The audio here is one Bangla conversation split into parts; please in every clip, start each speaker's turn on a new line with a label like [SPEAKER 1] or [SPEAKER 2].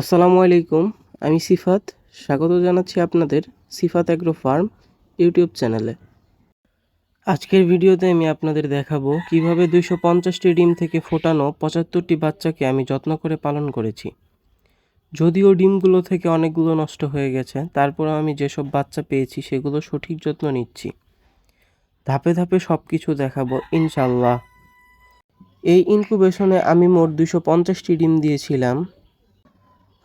[SPEAKER 1] আসসালামু আলাইকুম, আমি সিফাত। স্বাগত জানাচ্ছি আপনাদের সিফাত অ্যাগ্রো ফার্ম ইউটিউব চ্যানেলে। আজকের ভিডিওতে আমি আপনাদের দেখাবো কীভাবে দুইশো পঞ্চাশটি ডিম থেকে ফোটানো পঁচাত্তরটি বাচ্চাকে আমি যত্ন করে পালন করেছি। যদিও ডিমগুলো থেকে অনেকগুলো নষ্ট হয়ে গেছে তারপরে আমি যেসব বাচ্চা পেয়েছি সেগুলো সঠিক যত্ন নিচ্ছি। ধাপে ধাপে সব কিছু দেখাবো ইনশাল্লাহ এই ইনকুবেশনে আমি মোট দুশো পঞ্চাশটি ডিম দিয়েছিলাম।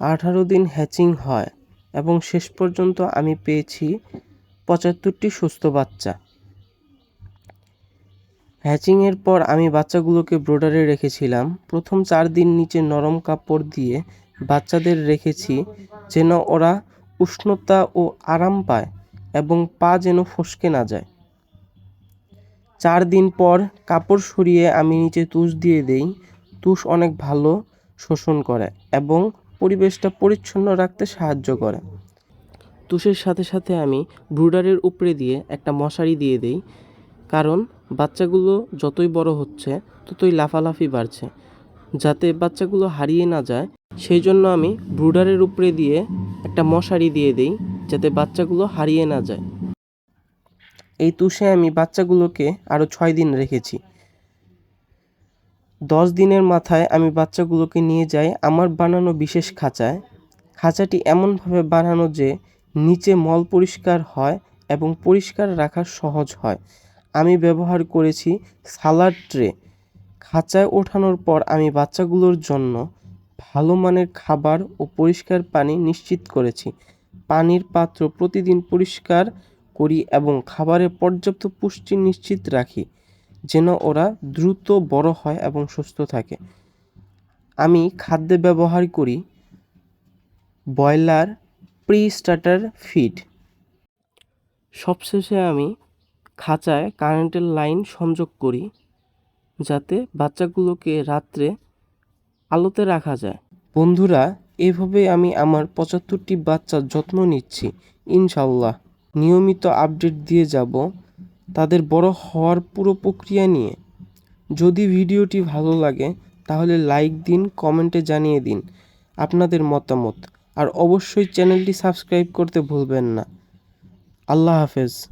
[SPEAKER 1] আঠারো দিন হ্যাচিং হয় এবং শেষ পর্যন্ত আমি পেয়েছি পঁচাত্তরটি সুস্থ বাচ্চা। হ্যাচিংয়ের পর আমি বাচ্চাগুলোকে ব্রোডারে রেখেছিলাম। প্রথম চার দিন নিচে নরম কাপড় দিয়ে বাচ্চাদের রেখেছি যেন ওরা উষ্ণতা ও আরাম পায় এবং পা যেন ফসকে না যায়। চার দিন পর কাপড় সরিয়ে আমি নিচে তুষ দিয়ে দেই। তুষ অনেক ভালো শোষণ করে এবং পরিবেশটা পরিচ্ছন্ন রাখতে সাহায্য করে। তুষের সাথে সাথে আমি ব্রুডারের উপরে দিয়ে একটা মশারি দিয়ে দেই কারণ বাচ্চাগুলো যতই বড় হচ্ছে ততই লাফালাফি বাড়ছে। যাতে বাচ্চাগুলো হারিয়ে না যায় সেই জন্য আমি ব্রুডারের উপরে দিয়ে একটা মশারি দিয়ে দেই যাতে বাচ্চাগুলো হারিয়ে না যায়। এই তুষে আমি বাচ্চাগুলোকে আরও ছয় দিন রেখেছি। দশ দিনের মাথায় আমি বাচ্চাগুলোকে নিয়ে যাই, আমার বানানো বিশেষ খাঁচায়। খাঁচাটি এমনভাবে বানানো যে নিচে মল পরিষ্কার হয় এবং পরিষ্কার রাখা সহজ হয়। আমি ব্যবহার করেছি সালাড ট্রে। খাঁচায় ওঠানোর পর আমি বাচ্চাগুলোর জন্য ভালো মানের খাবার ও পরিষ্কার পানি নিশ্চিত করেছি। পানির পাত্র প্রতিদিন পরিষ্কার করি এবং খাবারে পর্যাপ্ত পুষ্টি নিশ্চিত রাখি। যেন ওরা দ্রুত বড় হয় এবং সুস্থ থাকে। আমি খাদ্যে ব্যবহার করি ব্রয়লার প্রি স্টার্টার ফিড। সবশেষে আমি খাঁচায় কারেন্টের লাইন সংযোগ করি যাতে বাচ্চাগুলোকে রাত্রে আলোতে রাখা যায়। বন্ধুরা, এভাবে আমি আমার পঁচাত্তরটি বাচ্চার যত্ন নিচ্ছি ইনশাল্লাহ নিয়মিত আপডেট দিয়ে যাব। তাদের বড় হওয়ার পুরো প্রক্রিয়া নিয়ে। যদি ভিডিওটি ভালো লাগে, তাহলে লাইক দিন, কমেন্টে জানিয়ে দিন আপনাদের মতামত। আর অবশ্যই চ্যানেলটি সাবস্ক্রাইব করতে ভুলবেন না। আল্লাহ হাফেজ।